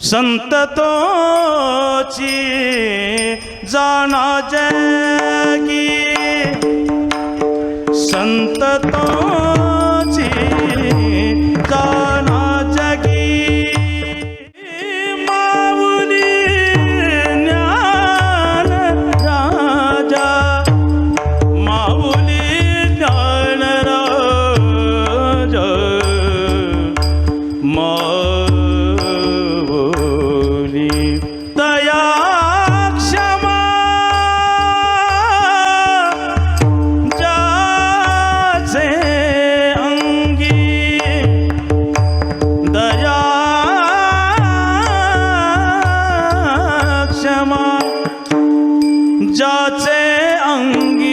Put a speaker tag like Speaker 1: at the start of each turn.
Speaker 1: संत तोची जाना जगी. संत तोची से अंगी